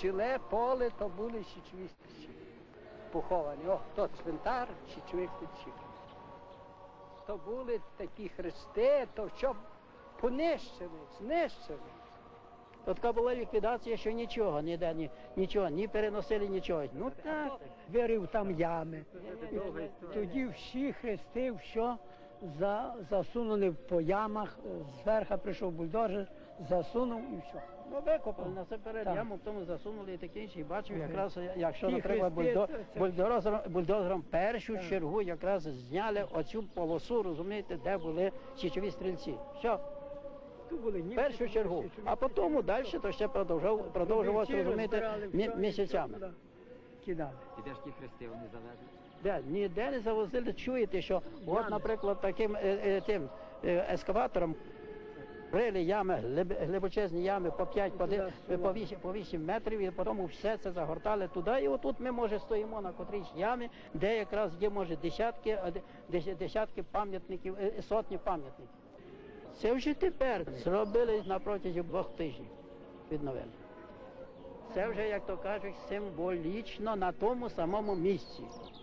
Щіле поле то були січові стрільці. Поховані. О, то цвинтар січових. То були такі хрести, то що понищили, знищили. То така була ліквідація, що нічого, ніде, ні, нічого, ні переносили нічого. Ну так. Вирив там ями. Тоді всі хрести, все за, засунули по ямах, зверху прийшов бульдозер, засунув і все. Ну, викопали насамперед Так. яму, потім засунули і таке інше. І бачив, якраз, якщо, Ті наприклад, хрести, бульдо, це- це- бульдозером, бульдозером першу Так. чергу якраз зняли оцю полосу, розумієте, де були січові стрільці. Все, Тут були першу чергу. А потім далі то ще продовжав, продовжувалося, розумієте, розбирали мі- все, і місяцями. туди Кидали. І де ж ті хрести вони залежать? Де, ніде не завозили, чуєте, що от, наприклад, таким е, е, тим е, ескаватором рили ями, глиб- глибочезні ями по 5, по, по 8, по 8 метрів, і потім все це загортали туди. І отут ми, може, стоїмо на котрійсь ямі, де якраз є, може, десятки, десятки пам'ятників, сотні пам'ятників. Це вже тепер зробили на протязі двох тижнів, відновили. Це вже, як то кажуть, символічно на тому самому місці.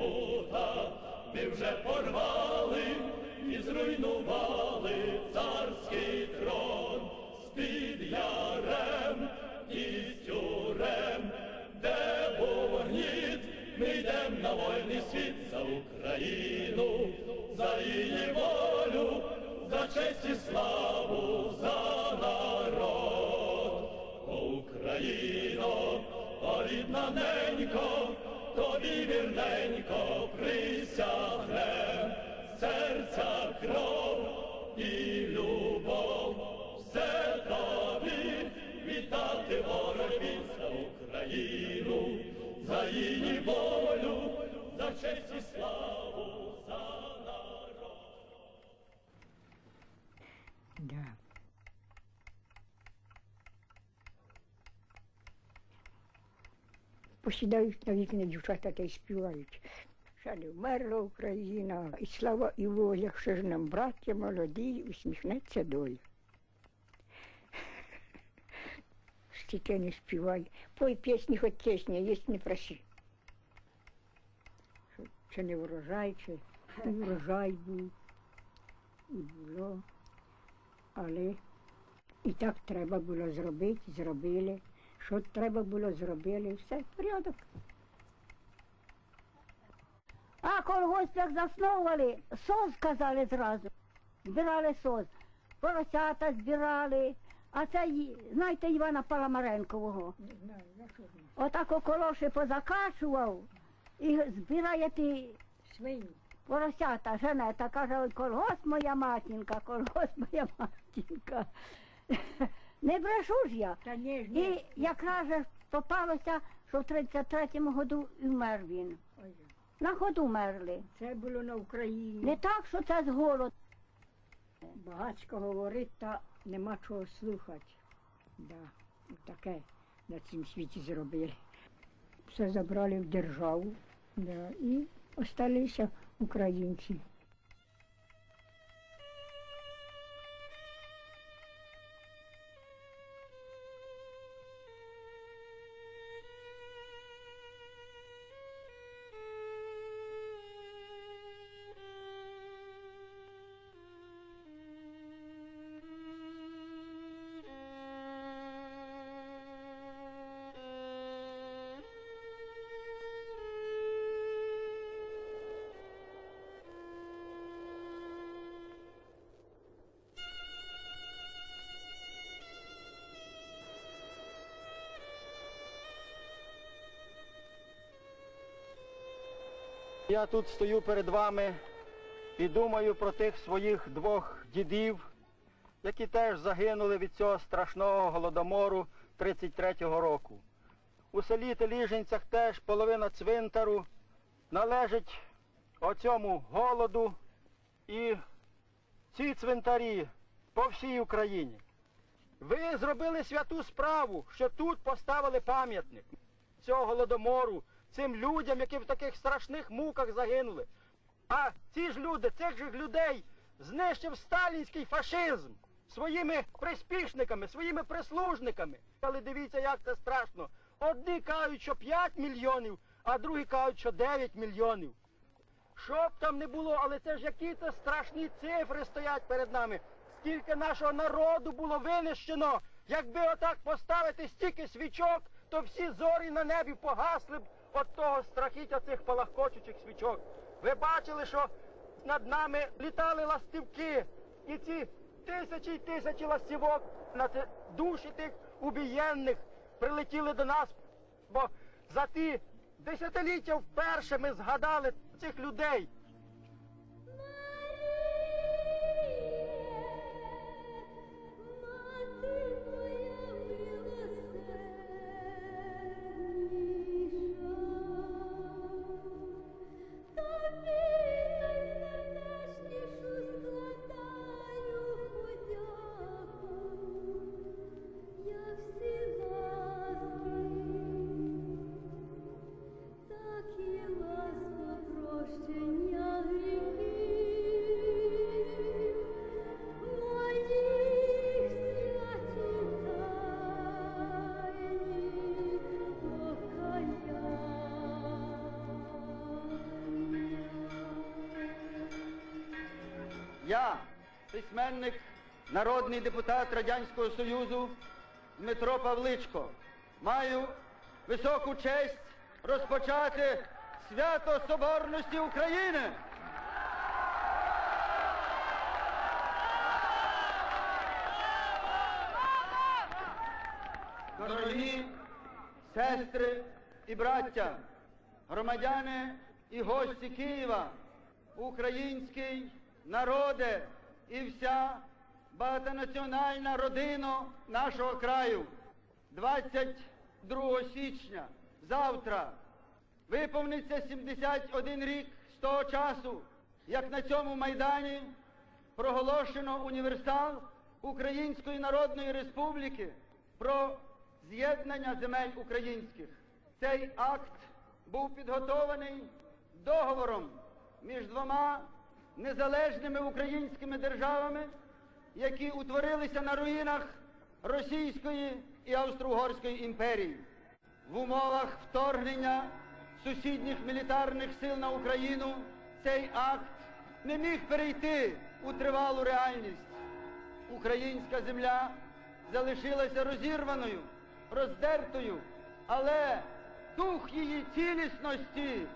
пута ми вже порвали і зруйнували царський трон з-під ярем і з тюрем, де був гніт, ми йдем на вольний світ за Україну, за її волю, за честь і славу, за народ. О, Україно, рідна ненько, тобі вірненько присягне, серця кров і любов, все тобі вітати ворогів за Україну, за її волю, за честь і славу, за народ. Да. Посідають на вікна дівчата та й співають. Ще не вмерла Україна, і слава і воля, що ж нам, браття молоді, усміхнеться доля. Стільки не співай. Пой пісні, хоч пісні, єсть не проси. Чи не врожай, чи врожай був. І було. Але і так треба було зробити, зробили. Що треба було зробили, все, порядок. А колгосп як засновували, соз казали зразу. Збирали соз. Поросята збирали. А це, знаєте, Івана Паламаренкового. Не знаю, я. Отак околоші позакачував і збирає ті Свині. поросята. Женета каже, ой, колгосп моя матінка, колгосп моя матінка. Не брешу ж я. Та ні ж І якраз же попалося, що в 33-му году і вмер він. Ой, На ходу мерли. Це було на Україні. Не так, що це з голоду. Багацько говорить, та нема чого слухати. Да, таке на цім світі зробили. Все забрали в державу да, і осталися українці. Я тут стою перед вами і думаю про тих своїх двох дідів, які теж загинули від цього страшного голодомору 33-го року. У селі Теліжинцях теж половина цвинтару належить оцьому голоду і ці цвинтарі по всій Україні. Ви зробили святу справу, що тут поставили пам'ятник цього голодомору, цим людям, які в таких страшних муках загинули. А ці ж люди, цих же людей знищив сталінський фашизм своїми приспішниками, своїми прислужниками. Але дивіться, як це страшно. Одні кажуть, що 5 мільйонів, а другі кажуть, що 9 мільйонів. Що б там не було, але це ж які то страшні цифри стоять перед нами. Скільки нашого народу було винищено. Якби отак поставити стільки свічок, то всі зорі на небі погасли б от того страхіття цих палахкочучих свічок. Ви бачили, що над нами літали ластівки, і ці тисячі й тисячі ластівок на душі тих убієнних прилетіли до нас, бо за ті десятиліття вперше ми згадали цих людей. Я, письменник, народний депутат Радянського Союзу Дмитро Павличко, маю високу честь розпочати свято Соборності України. Дорогі сестри і браття, громадяни і гості Києва, український народе і вся багатонаціональна родина нашого краю. 22 січня, завтра, виповниться 71 рік з того часу, як на цьому майдані проголошено універсал Української Народної Республіки про з'єднання земель українських. Цей акт був підготований договором між двома незалежними українськими державами, які утворилися на руїнах Російської і Австро-Угорської імперії. В умовах вторгнення сусідніх мілітарних сил на Україну цей акт не міг перейти у тривалу реальність. Українська земля залишилася розірваною, роздертою, але дух її цілісності,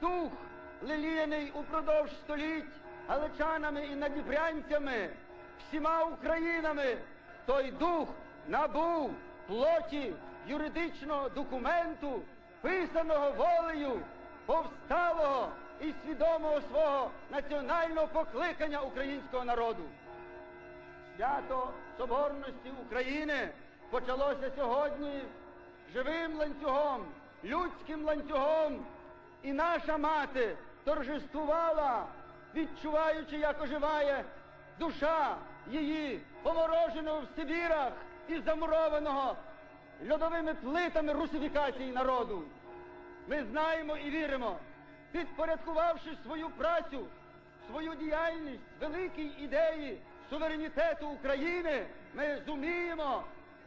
дух, леліяний упродовж століть галичанами і надібрянцями, всіма українами, той дух набув плоті юридичного документу, писаного волею повсталого і свідомого свого національного покликання українського народу. Свято Соборності України почалося сьогодні живим ланцюгом, людським ланцюгом. І наша мати торжествувала, відчуваючи, як оживає душа її, помороженого в Сибірах і замурованого льодовими плитами русифікації народу. Ми знаємо і віримо, підпорядкувавши свою працю, свою діяльність великій ідеї суверенітету України, ми зуміємо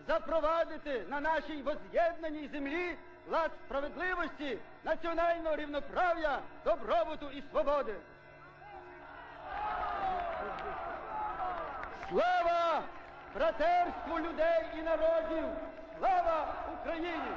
запровадити на нашій воз'єднаній землі лад справедливості, національного рівноправ'я, добробуту і свободи. Слава братерству людей і народів! Слава Україні!